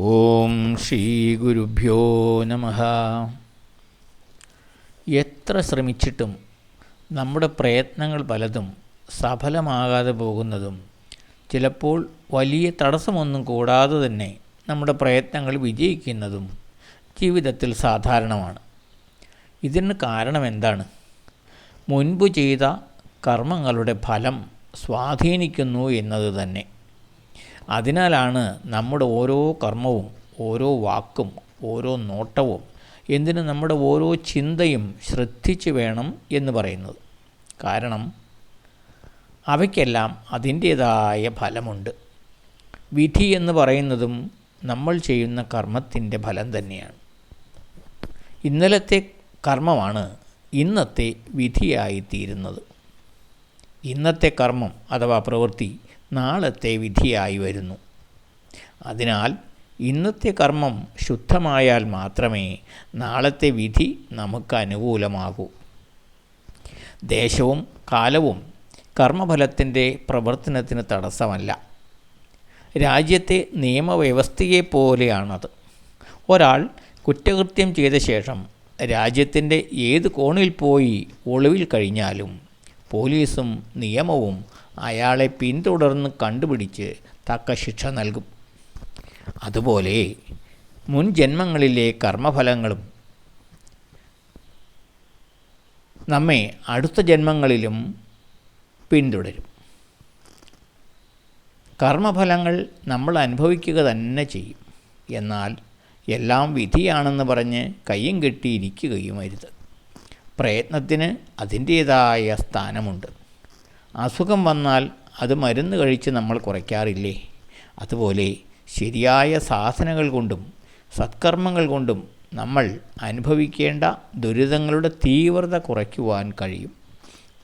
ഓം ശ്രീ ഗുരുഭ്യോ നമ. എത്ര ശ്രമിച്ചിട്ടും നമ്മുടെ പ്രയത്നങ്ങൾ പലതും സഫലമാകാതെ പോകുന്നതും ചിലപ്പോൾ വലിയ തടസ്സമൊന്നും കൂടാതെ തന്നെ നമ്മുടെ പ്രയത്നങ്ങൾ വിജയിക്കുന്നതും ജീവിതത്തിൽ സാധാരണമാണ്. ഇതിന് കാരണം എന്താണ്? മുൻപ് ചെയ്ത കർമ്മങ്ങളുടെ ഫലം സ്വാധീനിക്കുന്നു എന്നത് തന്നെ. അതിനാലാണ് നമ്മുടെ ഓരോ കർമ്മവും ഓരോ വാക്കും ഓരോ നോട്ടവും എന്തിനു നമ്മുടെ ഓരോ ചിന്തയും ശ്രദ്ധിച്ച് വേണം എന്ന് പറയുന്നത്. കാരണം അവയ്ക്കെല്ലാം അതിന്റേതായ ഫലമുണ്ട്. വിധി എന്ന് പറയുന്നതും നമ്മൾ ചെയ്യുന്ന കർമ്മത്തിന്റെ ഫലം തന്നെയാണ്. ഇന്നലത്തെ കർമ്മമാണ് ഇന്നത്തെ വിധിയായിത്തീരുന്നത്. ഇന്നത്തെ കർമ്മം അഥവാ പ്രവൃത്തി നാളത്തെ വിധിയായി വരുന്നു. അതിനാൽ ഇന്നത്തെ കർമ്മം ശുദ്ധമായാൽ മാത്രമേ നാളത്തെ വിധി നമുക്ക് അനുകൂലമാകൂ. ദേശവും കാലവും കർമ്മഫലത്തിന്റെ പ്രവർത്തനത്തിന് തടസ്സമല്ല. രാജ്യത്തെ നിയമവ്യവസ്ഥയെപ്പോലെയാണത് ഒരാൾ കുറ്റകൃത്യം ചെയ്ത ശേഷം രാജ്യത്തിന്റെ ഏത് കോണിൽ പോയി ഒളിവിൽ കഴിഞ്ഞാലും പോലീസും നിയമവും അയാളെ പിന്തുടർന്ന് കണ്ടുപിടിച്ച് തക്ക ശിക്ഷ നൽകും. അതുപോലെ മുൻ ജന്മങ്ങളിലെ കർമ്മഫലങ്ങളും നമ്മെ അടുത്ത ജന്മങ്ങളിലും പിന്തുടരും. കർമ്മഫലങ്ങൾ നമ്മൾ അനുഭവിക്കുക തന്നെ ചെയ്യും. എന്നാൽ എല്ലാം വിധിയാണെന്ന് പറഞ്ഞ് കയ്യും കെട്ടിയിരിക്കുകയും അരുത് പ്രയത്നത്തിന് അതിന്റേതായ സ്ഥാനമുണ്ട്. അസുഖം വന്നാൽ അത് മരുന്ന് കഴിച്ച് നമ്മൾ കുറയ്ക്കാറില്ലേ? അതുപോലെ ശരിയായ സാധനങ്ങൾ കൊണ്ടും സത്കർമ്മങ്ങൾ കൊണ്ടും നമ്മൾ അനുഭവിക്കേണ്ട ദുരിതങ്ങളുടെ തീവ്രത കുറയ്ക്കുവാൻ കഴിയും.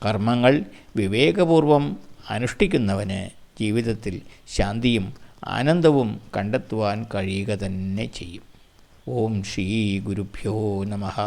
കർമ്മങ്ങൾ വിവേകപൂർവം അനുഷ്ഠിക്കുന്നവന് ജീവിതത്തിൽ ശാന്തിയും ആനന്ദവും കണ്ടെത്തുവാൻ കഴിയുക തന്നെ ചെയ്യും. ഓം ശ്രീ ഗുരുഭ്യോ നമഃ.